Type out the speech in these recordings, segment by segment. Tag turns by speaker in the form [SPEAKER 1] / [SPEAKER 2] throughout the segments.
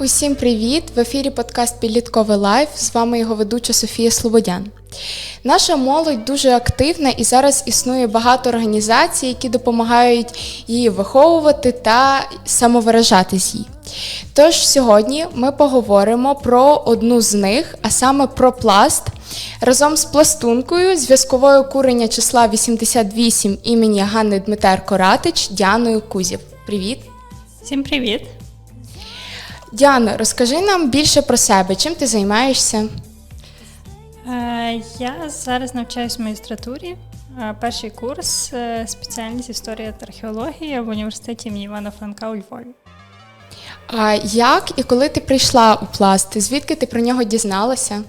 [SPEAKER 1] Усім привіт! В ефірі подкаст Підлітковий лайф. З вами його ведуча Софія Слободян. Наша молодь дуже активна і зараз існує багато організацій, які допомагають її виховувати та самовиражатись їй. Тож сьогодні ми поговоримо про одну з них, а саме про пласт. Разом з пластункою зв'язковою курення числа 88 імені Ганни Дмитерко Ратич Діаною Кузів. Привіт!
[SPEAKER 2] Всім привіт!
[SPEAKER 1] Діана, розкажи нам більше про себе, чим ти займаєшся?
[SPEAKER 2] Е, Я зараз навчаюсь в магістратурі. Е, Перший курс е, спеціальність історія та археологія в університеті імені Івана Франка у Львові.
[SPEAKER 1] А як і коли ти прийшла у пласт? Звідки ти про нього дізналася?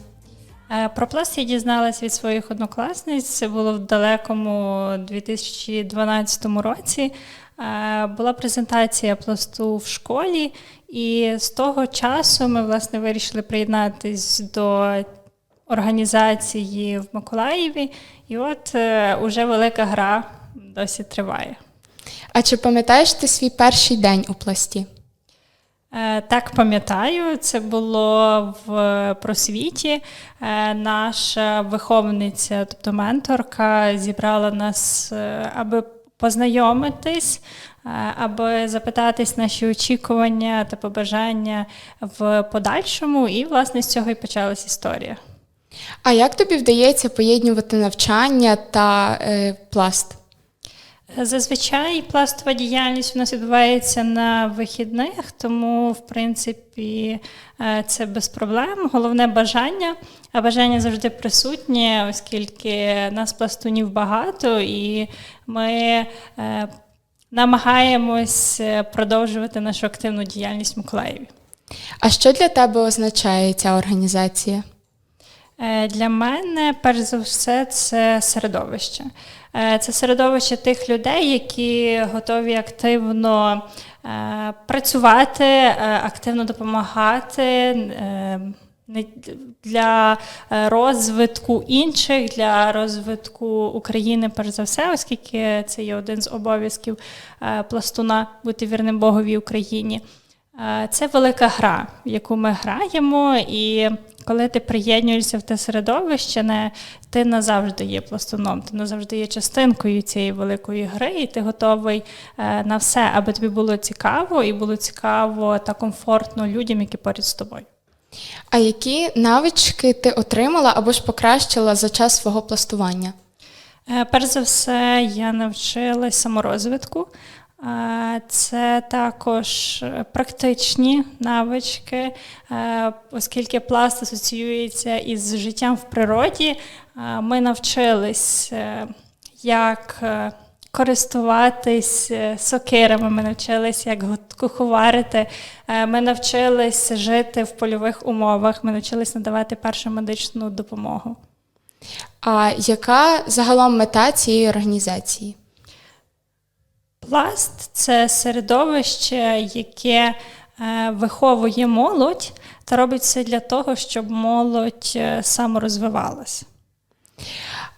[SPEAKER 2] Е, Про пласт я дізналась від своїх однокласниць. Це було в далекому 2012 році. Е, Була презентація пласту в школі, і з того часу ми власне вирішили приєднатись до організації в Миколаєві. І от е, уже велика гра досі триває.
[SPEAKER 1] А чи пам'ятаєш ти свій перший день у пласті?
[SPEAKER 2] Е, Так, пам'ятаю, це було в просвіті. Е, Наша виховниця, тобто менторка, зібрала нас, е, аби познайомитись, аби запитатись наші очікування та побажання в подальшому. І, власне, з цього і почалась історія.
[SPEAKER 1] А як тобі вдається поєднувати навчання та е, пласт?
[SPEAKER 2] Зазвичай пластова діяльність у нас відбувається на вихідних, тому в принципі е, це без проблем. Головне бажання, а бажання завжди присутнє, оскільки нас пластунів багато, і ми е, намагаємось е, продовжувати нашу активну діяльність в Миколаєві.
[SPEAKER 1] А що для тебе означає ця організація?
[SPEAKER 2] Для мене, перш за все, це середовище. Е, Це середовище тих людей, які готові активно е, працювати, е, активно допомагати не- для розвитку інших, для розвитку України, перш за все, оскільки це є один з обов'язків пластуна бути вірним Богові Україні. Це велика гра, в яку ми граємо, і коли ти приєднуєшся в те середовище, не, ти назавжди є пластуном, ти назавжди є частинкою цієї великої гри, і ти готовий е, на все, аби тобі було цікаво, і було цікаво та комфортно людям, які поряд з тобою.
[SPEAKER 1] А які навички ти отримала або ж покращила за час свого пластування?
[SPEAKER 2] Е, Перш за все, я навчилась саморозвитку. Це також практичні навички, е, оскільки пласт асоціюється із життям в природі. е, Ми навчились, е, як користуватись сокирами, ми навчились, як куховарити, ми навчились жити в польових умовах, ми навчились надавати першу медичну допомогу.
[SPEAKER 1] А яка загалом мета цієї організації?
[SPEAKER 2] Пласт це середовище, яке е, виховує молодь та робить все для того, щоб молодь е, саморозвивалась.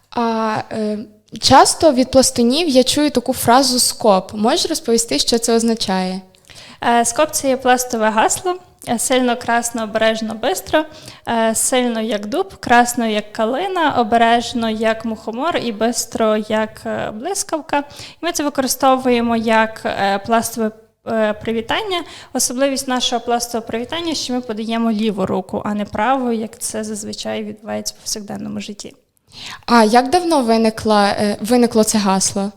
[SPEAKER 1] А е, часто від пластунів я чую таку фразу скоп. Можеш розповісти, що це означає?
[SPEAKER 2] Е, Скоп це є пластове гасло. Е, Сильно, красно, обережно, бистро, е, сильно як дуб, красно як калина, обережно як мухомор і бистро як е, блискавка. І ми це використовуємо як пластове привітання. Особливість нашого пластового привітання, що ми подаємо ліву руку, а не праву, як це зазвичай відбувається в повсякденному житті.
[SPEAKER 1] А як давно виникла, е, виникло це гасло?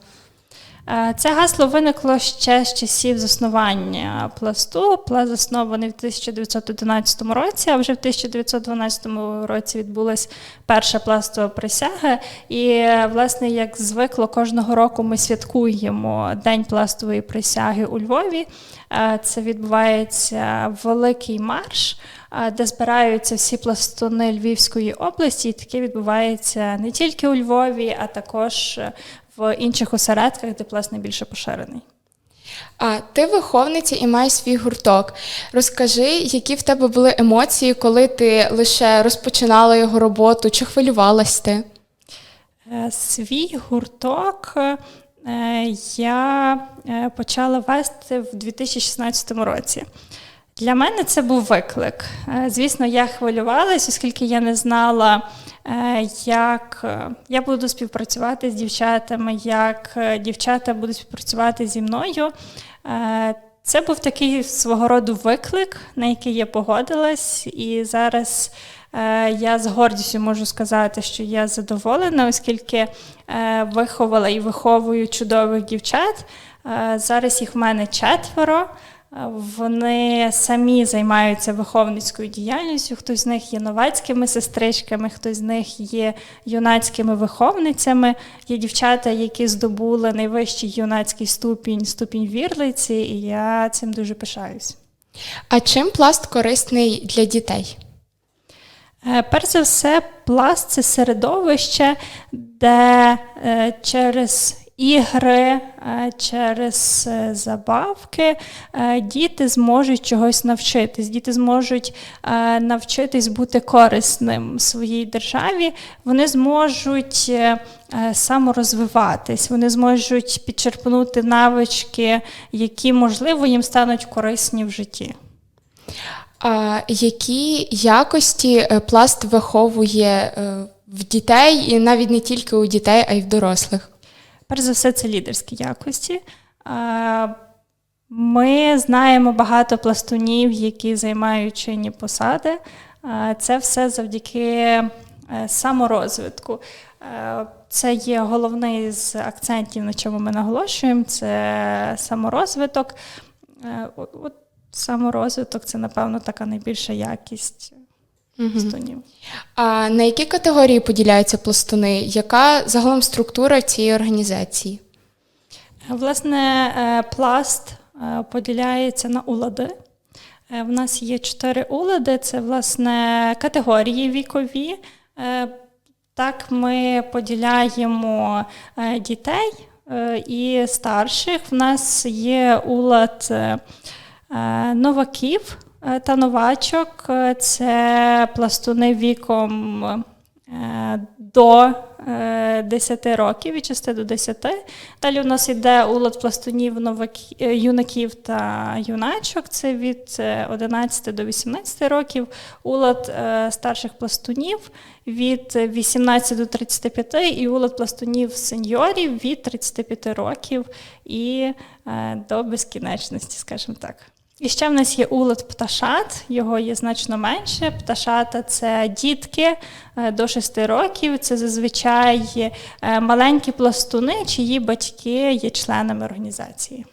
[SPEAKER 2] Е, Це гасло виникло ще з часів заснування пласту. Пласт заснований в 1911 році, а вже в 1912 році відбулася перша пластова присяга. І, власне, як звикло, кожного року ми святкуємо День пластової присяги у Львові. Е, Це відбувається великий марш. е, Де збираються всі пластуни Львівської області, і таке відбувається не тільки у Львові, а також в інших осередках, де пласт найбільше поширений.
[SPEAKER 1] А ти виховниця і маєш свій гурток. Розкажи, які в тебе були емоції, коли ти лише розпочинала його роботу, чи хвилювалась ти?
[SPEAKER 2] Е, Свій гурток е, я е, почала вести в 2016 році. Для мене це був виклик. Е, Звісно, я хвилювалась, оскільки я не знала, е, як е, я буду співпрацювати з дівчатами, як дівчата будуть співпрацювати зі мною. Це був такий свого роду виклик, на який я погодилась, і зараз я з гордістю можу сказати, що я задоволена, оскільки виховала і виховую чудових дівчат. Зараз їх в мене четверо. Вони самі займаються виховницькою діяльністю. Хтось з них є новацькими сестричками, хтось з них є юнацькими виховницями. Є дівчата, які здобули найвищий юнацький ступінь, ступінь вірлиці, і я цим дуже пишаюсь.
[SPEAKER 1] А чим пласт корисний для дітей?
[SPEAKER 2] Е, Перш за все, пласт це середовище, де е, через ігри, е, через е, забавки е, діти зможуть чогось навчитись. Діти зможуть навчитись бути корисним своїй державі. Вони зможуть саморозвиватись, вони зможуть підчерпнути навички, які, можливо, їм стануть корисні в житті.
[SPEAKER 1] А які якості пласт виховує в дітей, і навіть не тільки у дітей, а й в дорослих?
[SPEAKER 2] Перш за все, це лідерські якості. Ми знаємо багато пластунів, які займають чинні посади. Це все завдяки е, саморозвитку. Е, Це є головний з акцентів, на чому ми наголошуємо. Це саморозвиток. Е, От саморозвиток це, напевно, така найбільша якість пластунів.
[SPEAKER 1] А на які категорії поділяються пластуни? Яка загалом структура цієї організації?
[SPEAKER 2] Власне, е, пласт е, поділяється на улади. Е, В нас є чотири улади, це власне категорії вікові. Е, Так, ми поділяємо е, дітей е, і старших. В нас є улад е, е, новаків е, та новачок. Е, Це пластуни віком е, до е, 10 років, від 6 до 10. Далі у нас йде улад пластунів е, юнаків та юначок. Це від е, 11 до 18 років. Улад е, старших пластунів від 18 до 35 і улад пластунів сеньорів від 35 років і е, до безкінечності, скажімо так. І ще в нас є улад пташат, його є значно менше. Пташата це дітки е, до 6 років. Це зазвичай е, маленькі пластуни, чиї батьки є членами організації.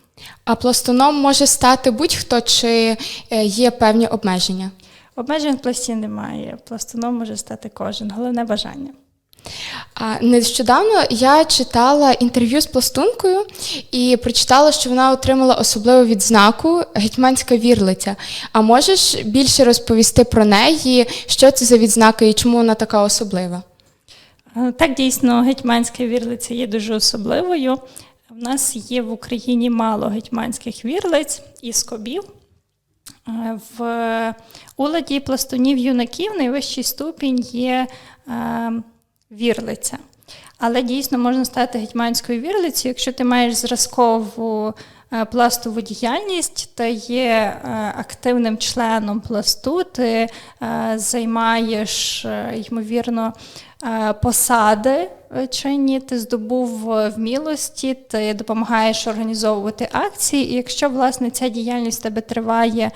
[SPEAKER 1] А пластуном може стати будь-хто, чи е, є певні обмеження?
[SPEAKER 2] Обмежень в пласті немає. Пластуном може стати кожен. Головне бажання.
[SPEAKER 1] Нещодавно я читала інтерв'ю з пластункою і прочитала, що вона отримала особливу відзнаку гетьманська вірлиця. А можеш більше розповісти про неї, що це за відзнака і чому вона така особлива?
[SPEAKER 2] Е, Так, дійсно, гетьманська вірлиця є дуже особливою. В нас є в Україні мало гетьманських вірлиць і скобів. Е, В уладі пластунів юнаків найвищий ступінь є е, вірлиця. Але дійсно можна стати гетьманською вірлицею, якщо ти маєш зразкову е, пластову діяльність, ти є е, активним членом пласту, ти е, займаєш, ймовірно, посади чинні, ти здобув вмілості, ти допомагаєш організовувати акції. І якщо власне ця діяльність тебе триває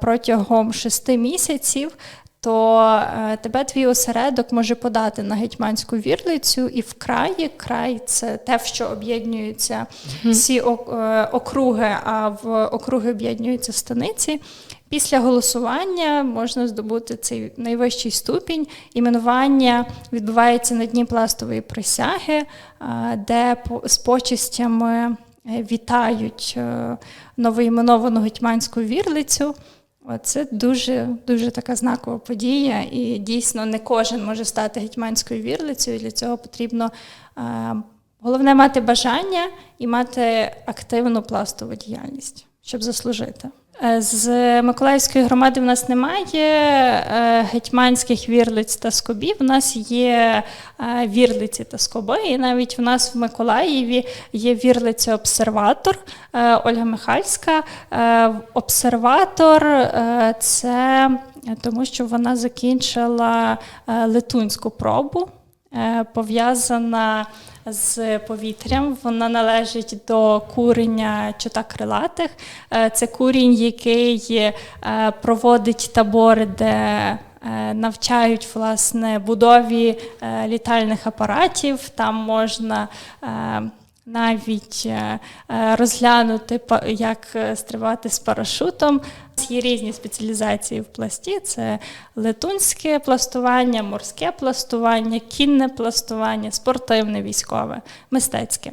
[SPEAKER 2] протягом шести місяців, то е, тебе твій осередок може подати на гетьманську вірлицю і в краї. Край це те, в що об'єднуються всі е, округи, а в округи об'єднуються станиці. Після голосування можна здобути цей найвищий ступінь. Іменування відбувається на дні пластової присяги, е, де з почестями е, вітають новоіменовану гетьманську вірлицю. Це дуже дуже така знакова подія, і дійсно не кожен може стати гетьманською вірлицею. Для цього потрібно е, головне мати бажання і мати активну пластову діяльність, щоб заслужити. Е, З Миколаївської громади в нас немає е, гетьманських вірлиць та скобів. У нас є е, вірлиці та скоби. І навіть в нас в Миколаєві є вірлиця обсерватор Ольга Михальська. Обсерватор це тому, що вона закінчила летунську пробу, пов'язана з повітрям. Вона належить до курення чотакрилатих. Е, Це курінь, який е, проводить табори, де е, навчають власне будові літальних апаратів. Там можна навіть е, е, розглянути, як е, стрибати з парашутом. Є різні спеціалізації в пласті: це летунське пластування, морське пластування, кінне пластування, спортивне, військове, мистецьке.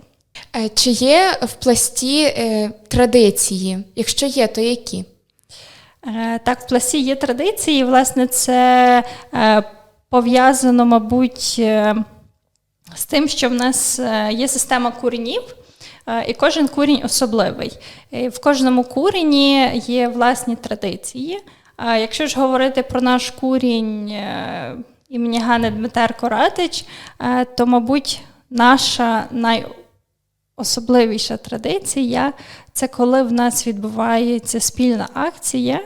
[SPEAKER 1] Чи є в пласті традиції? Якщо є, то які?
[SPEAKER 2] Так, в пласті є традиції. Власне, це пов'язано, мабуть, з тим, що в нас е, є система куренів, е, і кожен курінь особливий. В кожному курені є власні традиції. А Якщо ж говорити про наш курінь е, імені Гани Дмитерко Радич, то, мабуть, наша най особливіша традиція це коли в нас відбувається спільна акція,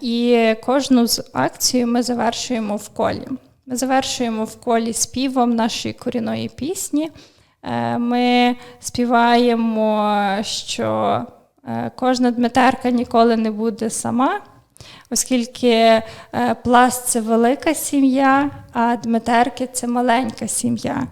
[SPEAKER 2] і кожну з акцій ми завершуємо в колі. Ми завершуємо в колі співом нашої корінної пісні. Е, Ми співаємо, що е, кожна дмитерка ніколи не буде сама, оскільки е, пласт це велика сім'я, а дмитерки це маленька сім'я.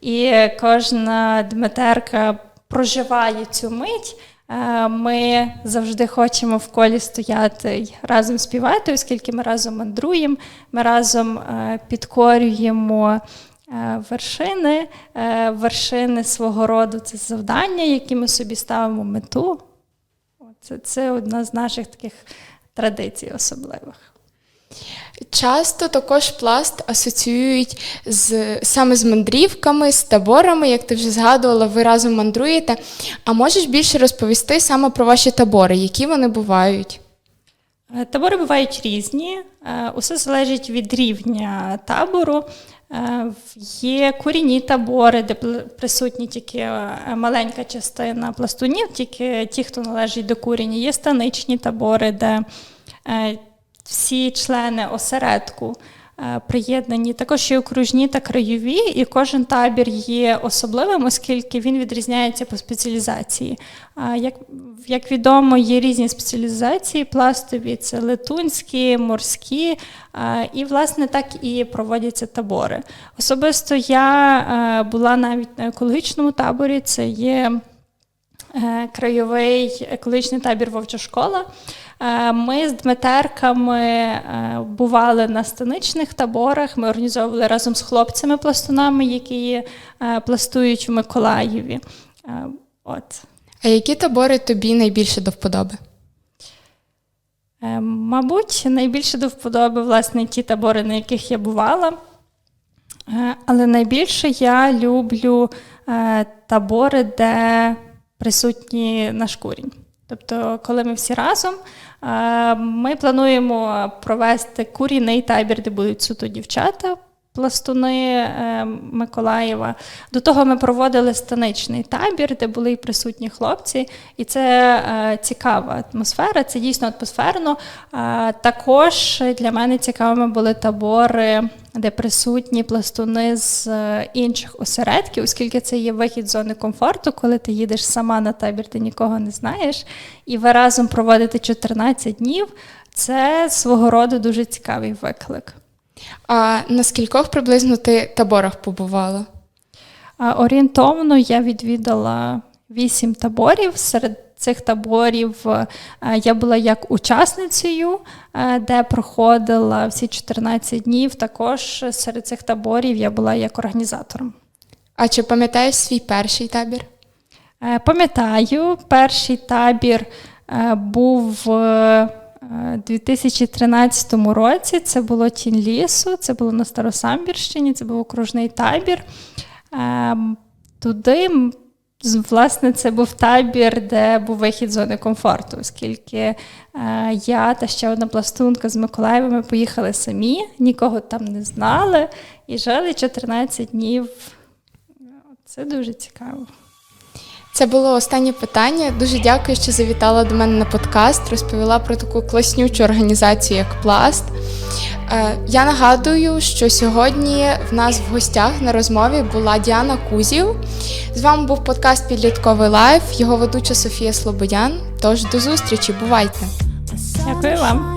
[SPEAKER 2] І кожна дмитерка проживає цю мить. Е, Ми завжди хочемо в колі стояти й разом співати, оскільки ми разом мандруємо, ми разом е, підкорюємо е, вершини, вершини свого роду це завдання, які ми собі ставимо мету. Це, це одна з наших таких традицій особливих.
[SPEAKER 1] Часто також пласт асоціюють з саме з мандрівками, з таборами, як ти вже згадувала, ви разом мандруєте. А можеш більше розповісти саме про ваші табори, які вони бувають?
[SPEAKER 2] Е, Табори бувають різні, е, усе залежить від рівня табору. Е, Є курінні табори, де присутні тільки маленька частина пластунів, тільки ті, хто належить до курені. Є станичні табори, де всі члени осередку е, приєднані. Також є окружні та краєві, і кожен табір є особливим, оскільки він відрізняється по спеціалізації. Як, як відомо, є різні спеціалізації пластові, це летунські, морські, е, і, власне, так і проводяться табори. Особисто я е, була навіть на екологічному таборі, це є е, краєвий екологічний табір Вовча школа. Е, Ми з Дмитерками е, бували на станичних таборах. Ми організовували разом з хлопцями-пластунами, які е, пластують в Миколаєві. От.
[SPEAKER 1] А які табори тобі найбільше до вподоби?
[SPEAKER 2] Мабуть, найбільше до вподоби власне ті табори, на яких я бувала. Але найбільше я люблю табори, де присутні наш курінь. Тобто, коли ми всі разом, е, ми плануємо провести курійний табір, де будуть суто дівчата, пластуни е, Миколаєва. До того ми проводили станичний табір, де були і присутні хлопці, і це е, цікава атмосфера, це дійсно атмосферно. Е, також для мене цікавими були табори, де присутні пластуни з інших осередків, оскільки це є вихід з зони комфорту, коли ти їдеш сама на табір, ти нікого не знаєш, і ви разом проводите 14 днів. Це свого роду дуже цікавий виклик.
[SPEAKER 1] А на скількох приблизно ти таборах побувала?
[SPEAKER 2] А, Орієнтовно я відвідала вісім таборів. Серед цих таборів е, я була як учасницею, е, де проходила всі 14 днів. Також серед цих таборів я була як організатором.
[SPEAKER 1] А чи пам'ятаєш свій перший табір?
[SPEAKER 2] Е, Пам'ятаю, перший табір був е, 2013 році. Це було Тінь лісу, це було на Старосамбірщині, це був окружний табір. Е, Туди власне, це був табір, де був вихід з зони комфорту, оскільки е, я та ще одна пластунка з Миколаєва ми поїхали самі, нікого там не знали і жили 14 днів. Це дуже цікаво.
[SPEAKER 1] Це було останнє питання. Дуже дякую, що завітала до мене на подкаст, розповіла про таку класнючу організацію, як Пласт. Е, Я нагадую, що сьогодні в нас в гостях на розмові була Діана Кузів. З вами був подкаст Підлітковий лайф, його ведуча Софія Слободян. Тож до зустрічі, бувайте!
[SPEAKER 2] Дякую вам.